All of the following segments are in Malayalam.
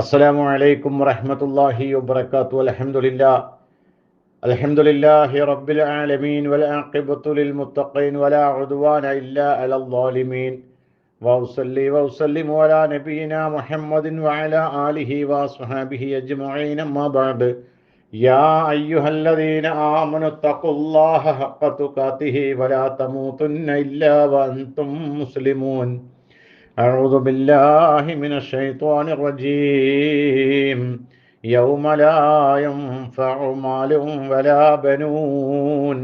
السلام عليكم ورحمة الله وبركاته الحمد لله الحمد لله رب العالمين والعاقبة للمتقين ولا عدوان إلا على الظالمين وأصلي وأسلم على نبينا محمد وعلى آله وأصحابه أجمعين أما بعد يا أيها الذين آمنوا اتقوا الله حق تقاته ولا تموتن إلا وأنتم مسلمون أعوذ بالله من الشيطان الرجيم يوم لا ينفع مال ولا بنون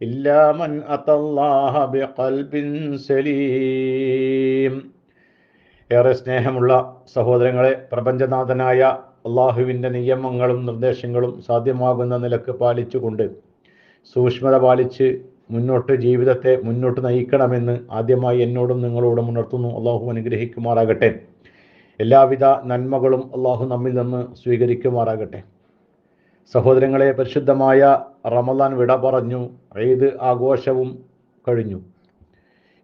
إلا من أتى الله بقلب سليم ഏറെ സ്നേഹമുള്ള സഹോദരങ്ങളെ പ്രപഞ്ചനാഥനായ അള്ളാഹുവിൻ്റെ നിയമങ്ങളും നിർദ്ദേശങ്ങളും സാധ്യമാകുന്ന നിലക്ക് പാലിച്ചുകൊണ്ട് സൂക്ഷ്മത പാലിച്ച് മുന്നോട്ട് ജീവിതത്തെ മുന്നോട്ട് നയിക്കണമെന്ന് ആദ്യമായി എന്നോടും നിങ്ങളോടും ഉണർത്തുന്നു. അള്ളാഹു അനുഗ്രഹിക്കുമാറാകട്ടെ. എല്ലാവിധ നന്മകളും അള്ളാഹു നമ്മിൽ നിന്ന് സ്വീകരിക്കുമാറാകട്ടെ. സഹോദരങ്ങളെ പരിശുദ്ധമായ റമദാൻ വിട പറഞ്ഞു. ഏത് ആഘോഷവും കഴിഞ്ഞു.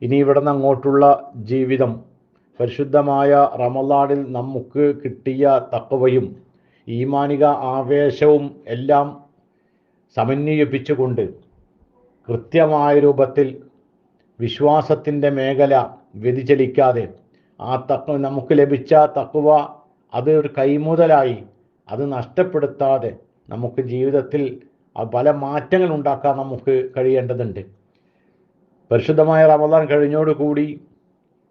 ഇനി ഇവിടെ നിന്ന് അങ്ങോട്ടുള്ള ജീവിതം. പരിശുദ്ധമായ റമദാനിൽ നമുക്ക് കിട്ടിയ തക്കവയും ഈമാനിക ആവേശവും എല്ലാം സമന്വയിപ്പിച്ചുകൊണ്ട് കൃത്യമായ രൂപത്തിൽ വിശ്വാസത്തിന്റെ മേഖല വ്യതിചലിക്കാതെ ആ തക്വ നമുക്ക് ലഭിച്ച തക്കുവ അത് ഒരു കൈമുതലായി അത് നഷ്ടപ്പെടുത്താതെ നമുക്ക് ജീവിതത്തിൽ പല മാറ്റങ്ങൾ ഉണ്ടാക്കാൻ നമുക്ക് കഴിയേണ്ടതുണ്ട്. പരിശുദ്ധമായ റമദാൻ കഴിഞ്ഞോടുകൂടി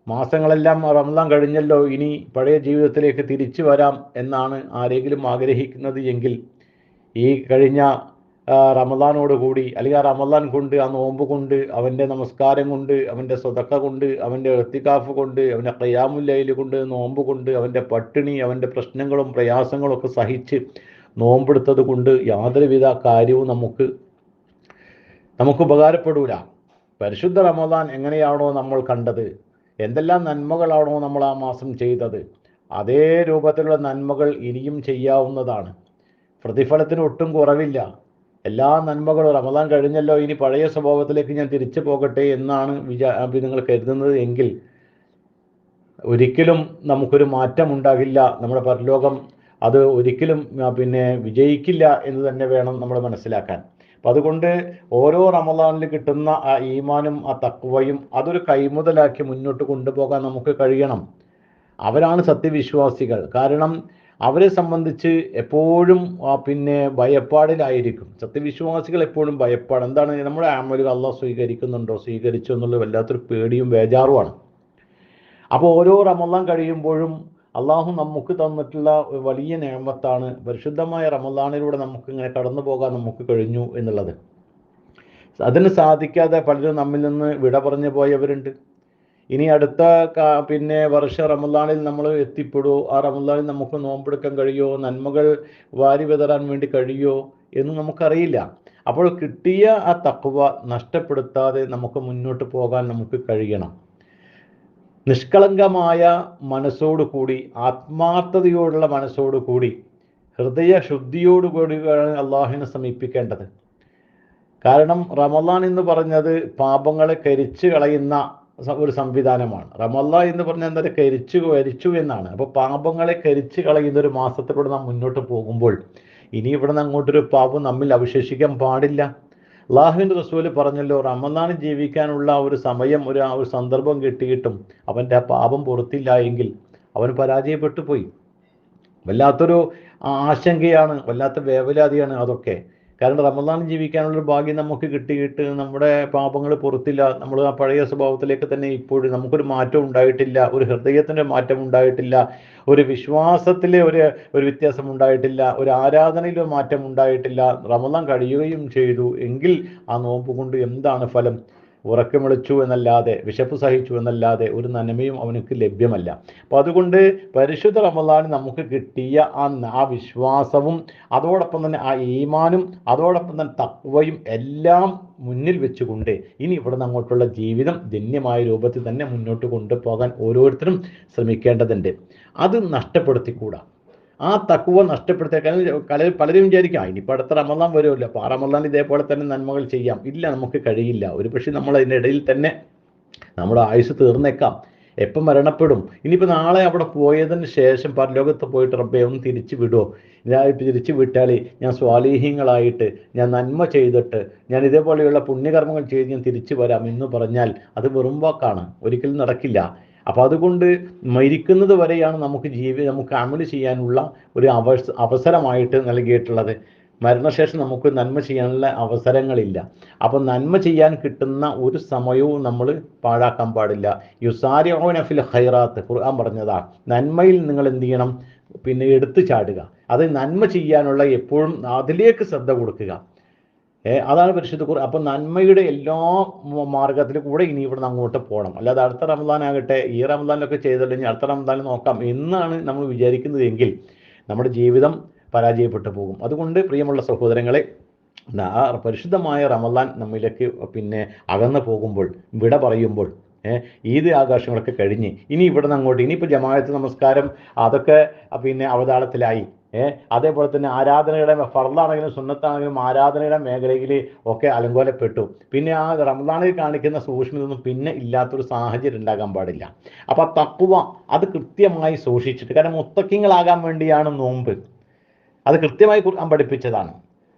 മാസങ്ങളെല്ലാം റമദാൻ കഴിഞ്ഞല്ലോ ഇനി പഴയ ജീവിതത്തിലേക്ക് തിരിച്ചു വരാം എന്നാണ് ആരെങ്കിലും ആഗ്രഹിക്കുന്നത് എങ്കിൽ ഈ കഴിഞ്ഞ റമദാനോട് കൂടി അല്ലെങ്കിൽ ആ റമദാൻ കൊണ്ട് ആ നോമ്പ് കൊണ്ട് അവന്റെ നമസ്കാരം കൊണ്ട് അവന്റെ സ്വതക്ക കൊണ്ട് അവന്റെ എത്തിക്കാഫ് കൊണ്ട് അവന്റെ കയ്യാമുല്ലയിൽ കൊണ്ട് നോമ്പ് കൊണ്ട് അവന്റെ പട്ടിണി അവന്റെ പ്രശ്നങ്ങളും പ്രയാസങ്ങളും ഒക്കെ സഹിച്ച് നോമ്പെടുത്തത് കൊണ്ട് യാതൊരുവിധ കാര്യവും നമുക്ക് നമുക്ക് ഉപകാരപ്പെടൂല. പരിശുദ്ധ റമദാൻ എങ്ങനെയാണോ നമ്മൾ കണ്ടത് എന്തെല്ലാം നന്മകളാണോ നമ്മൾ ആ മാസം ചെയ്തത് അതേ രൂപത്തിലുള്ള നന്മകൾ ഇനിയും ചെയ്യാവുന്നതാണ്. പ്രതിഫലത്തിന് ഒട്ടും കുറവില്ല. എല്ലാ നന്മകളും റമദാൻ കഴിഞ്ഞല്ലോ ഇനി പഴയ സ്വഭാവത്തിലേക്ക് ഞാൻ തിരിച്ചു പോകട്ടെ എന്നാണ് വിചാ നിങ്ങൾ കരുതുന്നത് എങ്കിൽ ഒരിക്കലും നമുക്കൊരു മാറ്റം ഉണ്ടാകില്ല. നമ്മുടെ പരലോകം അത് ഒരിക്കലും പിന്നെ വിജയിക്കില്ല എന്ന് തന്നെ വേണം നമ്മൾ മനസ്സിലാക്കാൻ. അപ്പം അതുകൊണ്ട് ഓരോ റമദാനിൽ കിട്ടുന്ന ആ ഈമാനും ആ തക്വയും അതൊരു കൈമുതലാക്കി മുന്നോട്ട് കൊണ്ടുപോകാൻ നമുക്ക് കഴിയണം. അവരാണ് സത്യവിശ്വാസികൾ. കാരണം അവരെ സംബന്ധിച്ച് എപ്പോഴും പിന്നെ ഭയപ്പാടിലായിരിക്കും. സത്യവിശ്വാസികൾ എപ്പോഴും ഭയപ്പാട്. എന്താണ് നമ്മുടെ ആമലുകൾ അള്ളാഹ് സ്വീകരിക്കുന്നുണ്ടോ? സ്വീകരിച്ചു എന്നുള്ള വല്ലാത്തൊരു പേടിയും വേജാറുമാണ് അപ്പോൾ ഓരോ റമദാൻ കഴിയുമ്പോഴും അള്ളാഹു നമുക്ക് തന്നിട്ടുള്ള വലിയ നിയമത്താണ് പരിശുദ്ധമായ റമദാനിലൂടെ നമുക്ക് ഇങ്ങനെ കടന്നു പോകാൻ നമുക്ക് കഴിഞ്ഞു എന്നുള്ളത്. അതിന് സാധിക്കാതെ പലരും നമ്മിൽ നിന്ന് വിട പറഞ്ഞു പോയവരുണ്ട്. ഇനി അടുത്ത പിന്നെ വർഷ റമദാനിൽ നമ്മൾ എത്തിപ്പെടുമോ ആ റമദാനിൽ നമുക്ക് നോമ്പെടുക്കാൻ കഴിയുമോ നന്മകൾ വാരി വിതറാൻ വേണ്ടി കഴിയുമോ എന്ന് നമുക്കറിയില്ല. അപ്പോൾ കിട്ടിയ ആ തക്കുവ നഷ്ടപ്പെടുത്താതെ നമുക്ക് മുന്നോട്ട് പോകാൻ നമുക്ക് കഴിയണം. നിഷ്കളങ്കമായ മനസ്സോടുകൂടി ആത്മാർത്ഥതയോടുള്ള മനസ്സോടുകൂടി ഹൃദയ ശുദ്ധിയോടുകൂടി അള്ളാഹുവിനെ സമീപിക്കേണ്ടത്. കാരണം റമദാൻ എന്ന് പറഞ്ഞത് പാപങ്ങളെ കരിച്ചു കളയുന്ന ഒരു സംവിധാനമാണ്. റമല്ല എന്ന് പറഞ്ഞാൽ എന്താ കരിച്ചു കരിച്ചു എന്നാണ്. അപ്പോൾ പാപങ്ങളെ കരിച്ചു കളയുന്ന ഒരു മാസത്തിലൂടെ നാം മുന്നോട്ട് പോകുമ്പോൾ ഇനി ഇവിടെ നിന്ന് അങ്ങോട്ടൊരു പാപം നമ്മിൽ അവശേഷിക്കാൻ പാടില്ല. അള്ളാഹുവിന്റെ റസൂൽ പറഞ്ഞല്ലോ റമദാൻ ജീവിക്കാനുള്ള ഒരു സമയം ഒരു ആ ഒരു സന്ദർഭം കിട്ടിയിട്ടും അവന്റെ ആ പാപം പുറത്തില്ല എങ്കിൽ അവൻ പരാജയപ്പെട്ടു പോയി. വല്ലാത്തൊരു ആശങ്കയാണ് വല്ലാത്ത വേവലാതിയാണ് അതൊക്കെ. കാരണം റമദാൻ ജീവിക്കാനുള്ളൊരു ഭാഗ്യം നമുക്ക് കിട്ടിയിട്ട് നമ്മുടെ പാപങ്ങൾ പുറത്തില്ല. നമ്മൾ ആ പഴയ സ്വഭാവത്തിലേക്ക് തന്നെ ഇപ്പോഴും നമുക്കൊരു മാറ്റം ഉണ്ടായിട്ടില്ല ഒരു ഹൃദയത്തിന്റെ മാറ്റം ഉണ്ടായിട്ടില്ല ഒരു വിശ്വാസത്തിലെ ഒരു ഒരു വ്യത്യാസം ഉണ്ടായിട്ടില്ല ഒരു ആരാധനയിലോ മാറ്റം ഉണ്ടായിട്ടില്ല. റമദാൻ കഴിയുകയും ചെയ്തു. എങ്കിൽ ആ നോമ്പ് കൊണ്ട് എന്താണ് ഫലം? ഉറക്കം വിളിച്ചു എന്നല്ലാതെ വിശപ്പ് സഹിച്ചു എന്നല്ലാതെ ഒരു നന്മയും അവനക്ക് ലഭ്യമല്ല. അപ്പോൾ അതുകൊണ്ട് പരിശുദ്ധ റമദാൻ നമുക്ക് കിട്ടിയ ആ ആ വിശ്വാസവും അതോടൊപ്പം തന്നെ ആ ഈമാനും അതോടൊപ്പം തന്നെ തക്വയും എല്ലാം മുന്നിൽ വെച്ചുകൊണ്ട് ഇനി ഇവിടെ അങ്ങോട്ടുള്ള ജീവിതം ധന്യമായ രൂപത്തിൽ തന്നെ മുന്നോട്ട് കൊണ്ടുപോകാൻ ഓരോരുത്തരും ശ്രമിക്കേണ്ടതുണ്ട്. അത് നഷ്ടപ്പെടുത്തിക്കൂടാ. ആ തക്കുവ നഷ്ടപ്പെടുത്തിയ കലയിൽ പലരും വിചാരിക്കും ആ ഇനിയിപ്പോൾ അടുത്ത റമദാൻ വരുമല്ലോ അപ്പോൾ ആ റമദാൻ ഇതേപോലെ തന്നെ നന്മകൾ ചെയ്യാം. ഇല്ല നമുക്ക് കഴിയില്ല. ഒരു പക്ഷേ നമ്മൾ അതിന്റെ ഇടയിൽ തന്നെ നമ്മുടെ ആയുസ് തീർന്നേക്കാം. എപ്പം മരണപ്പെടും? ഇനിയിപ്പോൾ നാളെ അവിടെ പോയതിന് ശേഷം പരലോകത്ത് പോയിട്ട് റബ്ബെ ഒന്ന് തിരിച്ചു വിടുമോ ഞാൻ തിരിച്ചു വിട്ടാൽ ഞാൻ സ്വാലീഹ്യങ്ങളായിട്ട് ഞാൻ നന്മ ചെയ്തിട്ട് ഞാൻ ഇതേപോലെയുള്ള പുണ്യകർമ്മങ്ങൾ ചെയ്ത് ഞാൻ തിരിച്ചു വരാം എന്ന് പറഞ്ഞാൽ അത് വെറും വാക്കാണ്. ഒരിക്കലും നടക്കില്ല. അപ്പോൾ അതുകൊണ്ട് മരിക്കുന്നത് വരെയാണ് നമുക്ക് ജീവി നമുക്ക് അമൽ ചെയ്യാനുള്ള ഒരു അവസ അവസരമായിട്ട് നൽകിയിട്ടുള്ളത്. മരണശേഷം നമുക്ക് നന്മ ചെയ്യാനുള്ള അവസരങ്ങളില്ല. അപ്പം നന്മ ചെയ്യാൻ കിട്ടുന്ന ഒരു സമയവും നമ്മൾ പാഴാക്കാൻ പാടില്ല. യുസാരിയോന ഫിൽ ഹൈറാത്ത് ഖുർആൻ പറഞ്ഞതാ നന്മയിൽ നിങ്ങൾ എന്ത് ചെയ്യണം? പിന്നെ എടുത്തു ചാടുക. അത് നന്മ ചെയ്യാനുള്ള എപ്പോഴും അതിലേക്ക് ശ്രദ്ധ കൊടുക്കുക. അതാണ് പരിശുദ്ധ ഖുർആൻ. അപ്പം നന്മയുടെ എല്ലാ മാർഗത്തിലും കൂടെ ഇനി ഇവിടുന്ന് അങ്ങോട്ട് പോകണം. അല്ലാതെ അടുത്ത റമദാനാകട്ടെ ഈ റമദാനിലൊക്കെ ചെയ്തില്ലെങ്കിൽ അടുത്ത റമദാനിൽ നോക്കാം. എന്നാണ് നമ്മൾ വിചാരിക്കുന്നത് എങ്കിൽ നമ്മുടെ ജീവിതം പരാജയപ്പെട്ടു പോകും. അതുകൊണ്ട് പ്രിയമുള്ള സഹോദരങ്ങളെ ആ പരിശുദ്ധമായ റമദാൻ നമ്മിലേക്ക് പിന്നെ അകന്നു പോകുമ്പോൾ വിട പറയുമ്പോൾ ഈദ് ആഘോഷങ്ങളൊക്കെ കഴിഞ്ഞ് ഇനി ഇവിടെ നിന്ന് അങ്ങോട്ട് ഇനിയിപ്പോൾ ജമാഅത്ത് നമസ്കാരം അതൊക്കെ പിന്നെ അവതാളത്തിലായി. ഏഹ് അതേപോലെ തന്നെ ആരാധനയുടെ ഫർദാണെങ്കിലും സുന്നത്താണെങ്കിലും ആരാധനയുടെ മേഖലയിൽ ഒക്കെ അലങ്കോലപ്പെട്ടു. പിന്നെ ആ റമദാനിൽ കാണിക്കുന്ന സൂക്ഷ്മതൊന്നും പിന്നെ ഇല്ലാത്തൊരു സാഹചര്യം ഉണ്ടാകാൻ പാടില്ല. അപ്പോൾ തക്കുവ അത് കൃത്യമായി സൂക്ഷിച്ചിട്ട് കാരണം മുത്തക്കിങ്ങളാകാൻ വേണ്ടിയാണ് നോമ്പ്. അത് കൃത്യമായി ഖുർആൻ പഠിപ്പിച്ചതാണ്.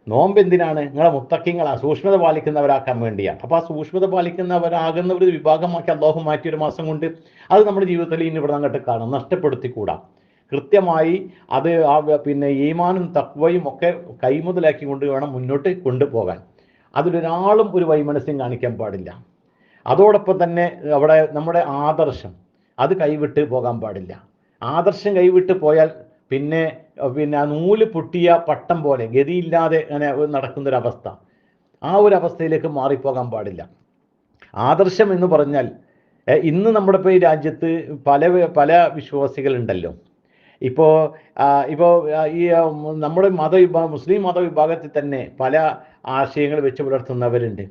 നോമ്പ് എന്തിനാണ്? നിങ്ങളെ മുത്തക്കിങ്ങളാ സൂക്ഷ്മത പാലിക്കുന്നവരാക്കാൻ വേണ്ടിയാണ് അപ്പോൾ ആ സൂക്ഷ്മത പാലിക്കുന്നവരാകുന്ന ഒരു വിഭാഗമാക്കി അള്ളാഹു മാറ്റിയ ഒരു മാസം കൊണ്ട് അത് നമ്മുടെ ജീവിതത്തിൽ ഇനി ഇവിടെ അങ്ങോട്ട് കാണും. നഷ്ടപ്പെടുത്തിക്കൂടാ. കൃത്യമായി അത് ആ പിന്നെ ഈമാനും തക്വയും ഒക്കെ കൈമുതലാക്കി കൊണ്ട് വേണം മുന്നോട്ട് കൊണ്ടുപോകാൻ. അതിലൊരാളും ഒരു വൈമനസ്യം കാണിക്കാൻ പാടില്ല. അതോടൊപ്പം തന്നെ അവിടെ നമ്മുടെ ആദർശം അത് കൈവിട്ട് പോകാൻ പാടില്ല. ആദർശം കൈവിട്ട് പോയാൽ പിന്നെ പിന്നെ നൂൽ പൊട്ടിയ പട്ടം പോലെ ഗതിയില്ലാതെ അങ്ങനെ നടക്കുന്നൊരവസ്ഥ. ആ ഒരു അവസ്ഥയിലേക്ക് മാറിപ്പോകാൻ പാടില്ല. ആദർശം എന്ന് പറഞ്ഞാൽ ഇന്ന് നമ്മുടെ ഇപ്പോൾ ഈ രാജ്യത്ത് പല പല വിശ്വാസികളുണ്ടല്ലോ. ഇപ്പോൾ ഇപ്പോൾ ഈ നമ്മുടെ മതവിഭാഗം മുസ്ലിം മതവിഭാഗത്തിൽ തന്നെ പല ആശയങ്ങൾ വെച്ച് പുലർത്തുന്നവരുണ്ട്.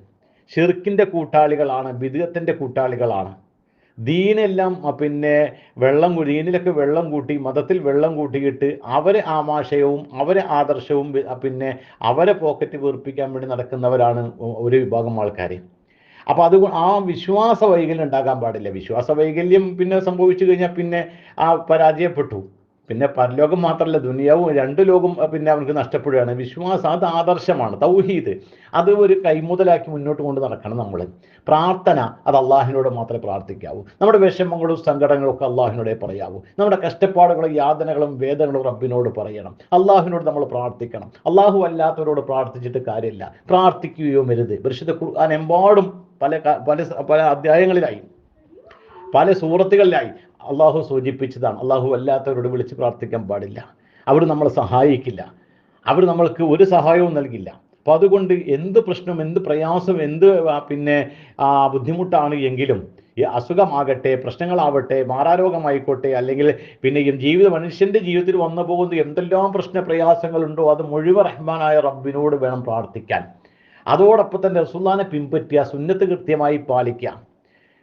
ഷിർക്കിന്റെ കൂട്ടാളികളാണ് ബിദുഗത്തിന്റെ കൂട്ടാളികളാണ്. ദീനെല്ലാം പിന്നെ വെള്ളം ദീനിലൊക്കെ വെള്ളം കൂട്ടി മതത്തിൽ വെള്ളം കൂട്ടിയിട്ട് അവരെ ആമാശയവും അവരെ ആദർശവും പിന്നെ അവരെ പോക്കറ്റ് വീർപ്പിക്കാൻ വേണ്ടി നടക്കുന്നവരാണ് ഒരു വിഭാഗം ആൾക്കാർ അപ്പോൾ അത് ആ വിശ്വാസ വൈകല്യം ഉണ്ടാകാൻ പാടില്ല. വിശ്വാസ വൈകല്യം പിന്നെ സംഭവിച്ചു കഴിഞ്ഞാൽ പിന്നെ ആ പരാജയപ്പെട്ടു. പിന്നെ പരലോകം മാത്രമല്ല ദുനിയാവും രണ്ട് ലോകം പിന്നെ അവർക്ക് നഷ്ടപ്പെടുകയാണ്. വിശ്വാസം അത് ആദർശമാണ് തൗഹീദ്. അത് ഒരു കൈമുതലാക്കി മുന്നോട്ട് കൊണ്ട് നടക്കണം നമ്മൾ പ്രാർത്ഥന അത് അള്ളാഹിനോട് മാത്രമേ പ്രാർത്ഥിക്കാവൂ. നമ്മുടെ വിഷമങ്ങളും സങ്കടങ്ങളും ഒക്കെ അള്ളാഹിനോടെ പറയാവൂ. നമ്മുടെ കഷ്ടപ്പാടുകളും യാതനകളും വേദനകളും റബ്ബിനോട് പറയണം. അള്ളാഹിനോട് നമ്മൾ പ്രാർത്ഥിക്കണം. അള്ളാഹു അല്ലാത്തവരോട് പ്രാർത്ഥിച്ചിട്ട് കാര്യമില്ല. പ്രാർത്ഥിക്കുകയോ വരുത് പരിശുദ്ധ ഖുർആൻ എമ്പാടും പല പല പല അധ്യായങ്ങളിലായി. പല സൂറത്തുകളിലായി. അള്ളാഹു സൂചിപ്പിച്ചതാണ്. അള്ളാഹു അല്ലാത്തവരോട് വിളിച്ച് പ്രാർത്ഥിക്കാൻ പാടില്ല. അവർ നമ്മളെ സഹായിക്കില്ല. അവർ നമ്മൾക്ക് ഒരു സഹായവും നൽകില്ല. അപ്പം അതുകൊണ്ട് എന്ത് പ്രശ്നം എന്ത് പ്രയാസം എന്ത് പിന്നെ ബുദ്ധിമുട്ടാണ് എങ്കിലും ഈ അസുഖമാകട്ടെ പ്രശ്നങ്ങളാവട്ടെ മാറാരോഗമായിക്കോട്ടെ അല്ലെങ്കിൽ പിന്നെ ഈ ജീവിത മനുഷ്യന്റെ ജീവിതത്തിൽ വന്നു പോകുന്ന എന്തെല്ലാം പ്രശ്ന പ്രയാസങ്ങളുണ്ടോ അത് മുഴുവൻ റഹ്മാനായ റബ്ബിനോട് വേണം പ്രാർത്ഥിക്കാൻ. അതോടൊപ്പം തന്നെ റസുല്ലാനെ പിൻപറ്റുക സുന്നത്ത് കൃത്യമായി പാലിക്കുക.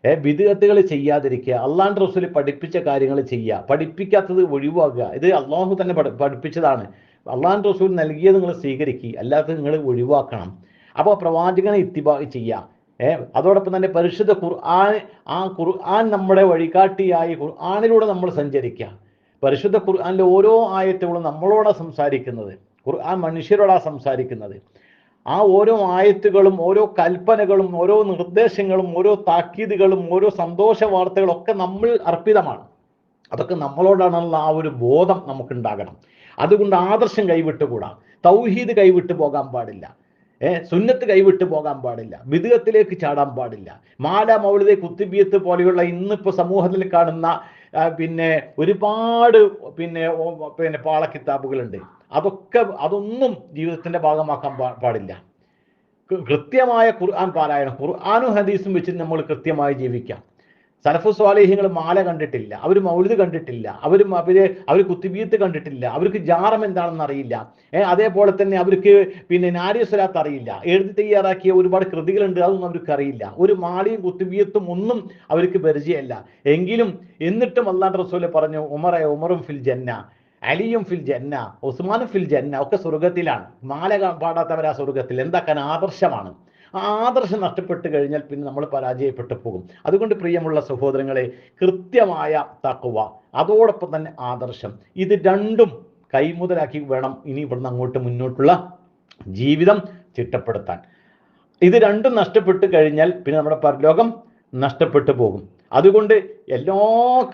വിദഗത്തുകൾ ചെയ്യാതിരിക്കുക. അള്ളാൻ റസൂൽ പഠിപ്പിച്ച കാര്യങ്ങൾ ചെയ്യുക. പഠിപ്പിക്കാത്തത് ഒഴിവാക്കുക. ഇത് അള്ളാഹു തന്നെ പഠിപ്പിച്ചതാണ്. അള്ളാൻ റസൂൽ നൽകിയത് നിങ്ങൾ സ്വീകരിക്കുക. അല്ലാത്തത് നിങ്ങൾ ഒഴിവാക്കണം. അപ്പോൾ പ്രവാചകനെ ഇത്തിബാ ചെയ്യുക. ഏ അതോടൊപ്പം തന്നെ പരിശുദ്ധ ഖുർആൻ ആ ഖുർആൻ നമ്മുടെ വഴികാട്ടിയായി ഖുർആാനിലൂടെ നമ്മൾ സഞ്ചരിക്കുക. പരിശുദ്ധ ഖുർആാനിലെ ഓരോ ആയത്തുകളും നമ്മളോടാണ് സംസാരിക്കുന്നത്. ഖുർആൻ മനുഷ്യരോടാണ് സംസാരിക്കുന്നത്. ആ ഓരോ ആയത്തുകളും ഓരോ കൽപ്പനകളും ഓരോ നിർദ്ദേശങ്ങളും ഓരോ താക്കീതുകളും ഓരോ സന്തോഷ വാർത്തകളും ഒക്കെ നമ്മൾ അർപ്പിതമാണ്. അതൊക്കെ നമ്മളോടാണുള്ള ആ ഒരു ബോധം നമുക്കുണ്ടാകണം. അതുകൊണ്ട് ആദർശം കൈവിട്ടുകൂടാ. തൗഹീദ് കൈവിട്ടു പോകാൻ പാടില്ല. ഏഹ് സുന്നത്ത് കൈവിട്ടു പോകാൻ പാടില്ല. വിദഗത്തിലേക്ക് ചാടാൻ പാടില്ല. മാല മൗലിതെ കുത്തിബിയത്ത് പോലെയുള്ള ഇന്നിപ്പോൾ സമൂഹത്തിൽ കാണുന്ന പിന്നെ ഒരുപാട് പിന്നെ പിന്നെ പാളക്കിതാബുകളുണ്ട് അതൊക്കെ അതൊന്നും ജീവിതത്തിന്റെ ഭാഗമാക്കാൻ പാടില്ല. കൃത്യമായ ഖുർആൻ പാരായണം ഖുർആാനും ഹദീസും വെച്ച് നമ്മൾ കൃത്യമായി ജീവിക്കാം. സലഫു സ്വാലേഹ്യങ്ങൾ മാല കണ്ടിട്ടില്ല അവർ മൗലിദ് കണ്ടിട്ടില്ല അവർ അവർ അവർ കുത്തിബീത്ത് കണ്ടിട്ടില്ല അവർക്ക് ജാറം എന്താണെന്ന് അറിയില്ല. അതേപോലെ തന്നെ അവർക്ക് പിന്നെ നാരിയസ്വലാത്ത് അറിയില്ല. എഴുതി തയ്യാറാക്കിയ ഒരുപാട് കൃതികളുണ്ട് അതൊന്നും അവർക്ക് അറിയില്ല. ഒരു മാളിയും കുത്തിബീയത്തും ഒന്നും അവർക്ക് പരിചയമല്ല. എങ്കിലും എന്നിട്ടും അള്ളാഹ് റസൂൽ പറഞ്ഞു ഉമറെ ഉമറും ഫിൽ ജന്ന അലിയും ഫിൽ ജന്ന ഉസ്മാനും ഫിൽ ജന്ന ഒക്കെ സ്വർഗത്തിലാണ് മാല പാടാത്തവരാ സ്വർഗത്തിൽ എന്താക്കാൻ ആദർശമാണ്? ആ ആദർശം നഷ്ടപ്പെട്ട് കഴിഞ്ഞാൽ പിന്നെ നമ്മൾ പരാജയപ്പെട്ടു പോകും. അതുകൊണ്ട് പ്രിയമുള്ള സഹോദരങ്ങളെ കൃത്യമായ തക്കുവ അതോടൊപ്പം തന്നെ ആദർശം. ഇത് രണ്ടും കൈമുതലാക്കി വേണം ഇനി ഇവിടുന്ന് അങ്ങോട്ട് മുന്നോട്ടുള്ള ജീവിതം ചിട്ടപ്പെടുത്താൻ. ഇത് രണ്ടും നഷ്ടപ്പെട്ട് കഴിഞ്ഞാൽ പിന്നെ നമ്മുടെ പരലോകം നഷ്ടപ്പെട്ടു പോകും. അതുകൊണ്ട് എല്ലാ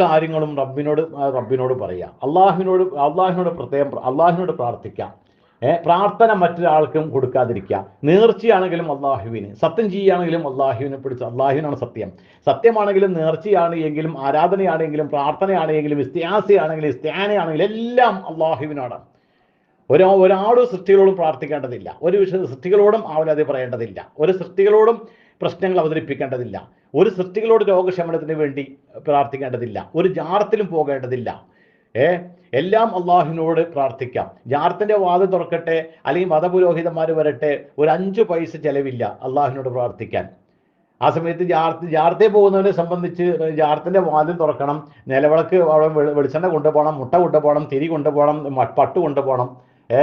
കാര്യങ്ങളും റബ്ബിനോട് റബ്ബിനോട് പറയുക അള്ളാഹുവിനോട് അള്ളാഹുവിനോട് പ്രത്യേകം പ്ര- അള്ളാഹുവിനോട് പ്രാർത്ഥിക്കാം. പ്രാർത്ഥന മറ്റൊരാൾക്കും കൊടുക്കാതിരിക്കുക. നേർച്ചയാണെങ്കിലും അള്ളാഹുവിന് സത്യം ചെയ്യുകയാണെങ്കിലും അള്ളാഹുവിനെ പിടിച്ച് അള്ളാഹുവിനാണ് സത്യം. സത്യമാണെങ്കിലും നേർച്ചയാണ് എങ്കിലും ആരാധനയാണെങ്കിലും പ്രാർത്ഥനയാണെങ്കിലും ഇസ്ത്യാസയാണെങ്കിലും ഇസ്ത്യാനയാണെങ്കിലും എല്ലാം അള്ളാഹുവിനോടാണ്. ഒരു ഒരാളും സൃഷ്ടികളോടും പ്രാർത്ഥിക്കേണ്ടതില്ല. ഒരു സൃഷ്ടികളോടും ആവലാതി പറയേണ്ടതില്ല. ഒരു സൃഷ്ടികളോടും പ്രശ്നങ്ങൾ അവതരിപ്പിക്കേണ്ടതില്ല. ഒരു സൃഷ്ടികളോട് രോഗശമനത്തിന് വേണ്ടി പ്രാർത്ഥിക്കേണ്ടതില്ല. ഒരു ജാറത്തിലും പോകേണ്ടതില്ല. ഏ? എല്ലാം അള്ളാഹുവിനോട് പ്രാർത്ഥിക്കാം. ജാർത്തിന്റെ വാദം തുറക്കട്ടെ അല്ലെങ്കിൽ മതപുരോഹിതന്മാർ വരട്ടെ ഒരു അഞ്ച് പൈസ ചെലവില്ല അള്ളാഹുവിനോട് പ്രാർത്ഥിക്കാൻ. ആ സമയത്ത് ജാർത്ത് ജാർത്തെ പോകുന്നവരെ സംബന്ധിച്ച് ജാർത്തിന്റെ വാതിൽ തുറക്കണം നിലവിളക്ക് വെളിച്ചെണ്ണ കൊണ്ടുപോകണം മുട്ട കൊണ്ടുപോകണം തിരി കൊണ്ടുപോകണം പട്ട് കൊണ്ടുപോകണം ഏ?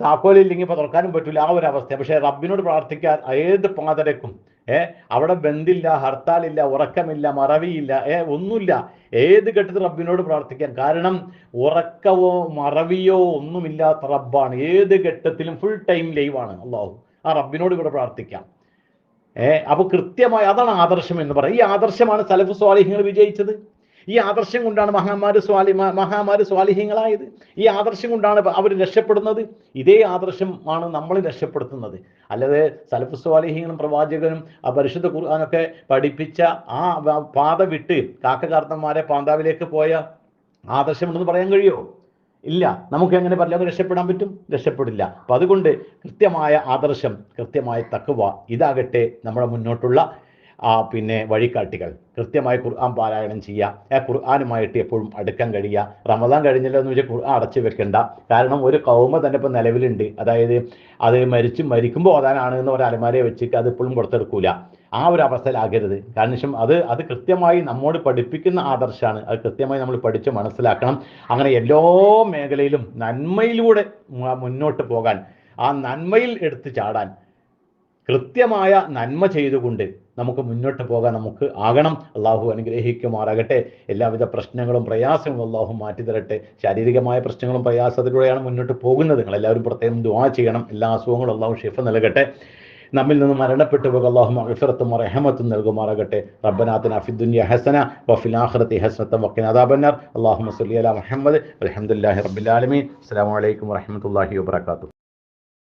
താക്കോലില്ലെങ്കിൽ ഇപ്പൊ തുറക്കാനും പറ്റില്ല ആ ഒരു അവസ്ഥ പക്ഷേ റബ്ബിനോട് പ്രാർത്ഥിക്കാൻ ഏത് പാതരക്കും ഏ? അവിടെ ബന്ധില്ല ഹർത്താലില്ല ഉറക്കമില്ല മറവിയില്ല ഏ? ഒന്നുമില്ല. ഏത് ഘട്ടത്തിൽ റബ്ബിനോട് പ്രാർത്ഥിക്കാൻ കാരണം ഉറക്കവോ മറവിയോ ഒന്നുമില്ലാത്ത റബ്ബാണ്. ഏത് ഘട്ടത്തിലും ഫുൾ ടൈം ലൈവാണ് അള്ളാഹു ആ റബ്ബിനോട് ഇവിടെ പ്രാർത്ഥിക്കാം. ഏ? അപ്പൊ കൃത്യമായി അതാണ് ആദർശം എന്ന് പറയാം. ഈ ആദർശമാണ് സലഫ് സ്വാലിഹ്യങ്ങൾ വിജയിച്ചത്. ഈ ആദർശം കൊണ്ടാണ് മഹാമാര് സ്വാലി മഹാമാര് സ്വാലിഹ്യങ്ങളായത് ഈ ആദർശം കൊണ്ടാണ് അവർ രക്ഷപ്പെടുന്നത്. ഇതേ ആദർശമാണ് നമ്മൾ രക്ഷപ്പെടുത്തുന്നത്. അല്ലാതെ സലഫ് സ്വാലിഹ്യങ്ങളും പ്രവാചകനും ആ പരിശുദ്ധ ഖുർആാനൊക്കെ പഠിപ്പിച്ച ആ പാത വിട്ട് കാക്കകാർത്തന്മാരെ പാന്താവിലേക്ക് പോയ ആദർശമുണ്ടെന്ന് പറയാൻ കഴിയുമോ? ഇല്ല. നമുക്ക് എങ്ങനെ പരലോകം രക്ഷപ്പെടാൻ പറ്റും? രക്ഷപ്പെടില്ല. അപ്പൊ അതുകൊണ്ട് കൃത്യമായ ആദർശം കൃത്യമായ തക്കുവ ഇതാകട്ടെ നമ്മുടെ മുന്നോട്ടുള്ള പിന്നെ വഴികാട്ടികൾ. കൃത്യമായി ഖുർആൻ പാരായണം ചെയ്യുക. ആ ഖുർആാനുമായിട്ട് എപ്പോഴും അടുക്കാൻ കഴിയുക. റമദാൻ കഴിഞ്ഞില്ല എന്ന് വെച്ചാൽ ഖുർആൻ അടച്ചു വെക്കണ്ട. കാരണം ഒരു കൗമ തന്നെ ഇപ്പം നിലവിലുണ്ട്. അതായത് അത് മരിച്ച് മരിക്കുമ്പോൾ ഓതാനാണ് എന്ന് ഒരു അലമാരയെ വെച്ചിട്ട് അത് ഇപ്പോഴും പുറത്തെടുക്കൂല. ആ ഒരു അവസ്ഥയിലാകരുത്. കാരണം അത് അത് കൃത്യമായി നമ്മോട് പഠിപ്പിക്കുന്ന ആദർശമാണ് അത് കൃത്യമായി നമ്മൾ പഠിച്ച് മനസ്സിലാക്കണം. അങ്ങനെ എല്ലാ മേഖലയിലും നന്മയിലൂടെ മുന്നോട്ട് പോകാൻ ആ നന്മയിൽ എടുത്ത് ചാടാൻ കൃത്യമായ നന്മ ചെയ്തുകൊണ്ട് നമുക്ക് മുന്നോട്ട് പോകാൻ നമുക്ക് ആകണം. അള്ളാഹു അനുഗ്രഹിക്കുമാറാകട്ടെ. എല്ലാവിധ പ്രശ്നങ്ങളും പ്രയാസങ്ങളും അള്ളാഹു മാറ്റി തരട്ടെ ശാരീരികമായ പ്രശ്നങ്ങളും പ്രയാസത്തിലൂടെയാണ് മുന്നോട്ട് പോകുന്നത്. നിങ്ങൾ എല്ലാവരും പ്രത്യേകം ദുവാ ചെയ്യണം. എല്ലാ അസുഖങ്ങളും അള്ളാഹു ഷിഫ നൽകട്ടെ. നമ്മിൽ നിന്ന് മരണപ്പെട്ടു പോകുക അള്ളാഹു അഫിറത്തും റഹമത്തും നൽകുമാറാകട്ടെ. റബ്ബനാഥൻ അഫിദുന്യ ഹസന വഫിൽ ആഖിറതി ഹസനത്തും വഖിന അദാബന്നാർ അല്ലാഹുമ്മ സ്വല്ലി അലാ മുഹമ്മദ്. അൽഹംദുലില്ലാഹി റബ്ബിൽ ആലമീൻ. അസ്സലാമു അലൈക്കും വാത്തു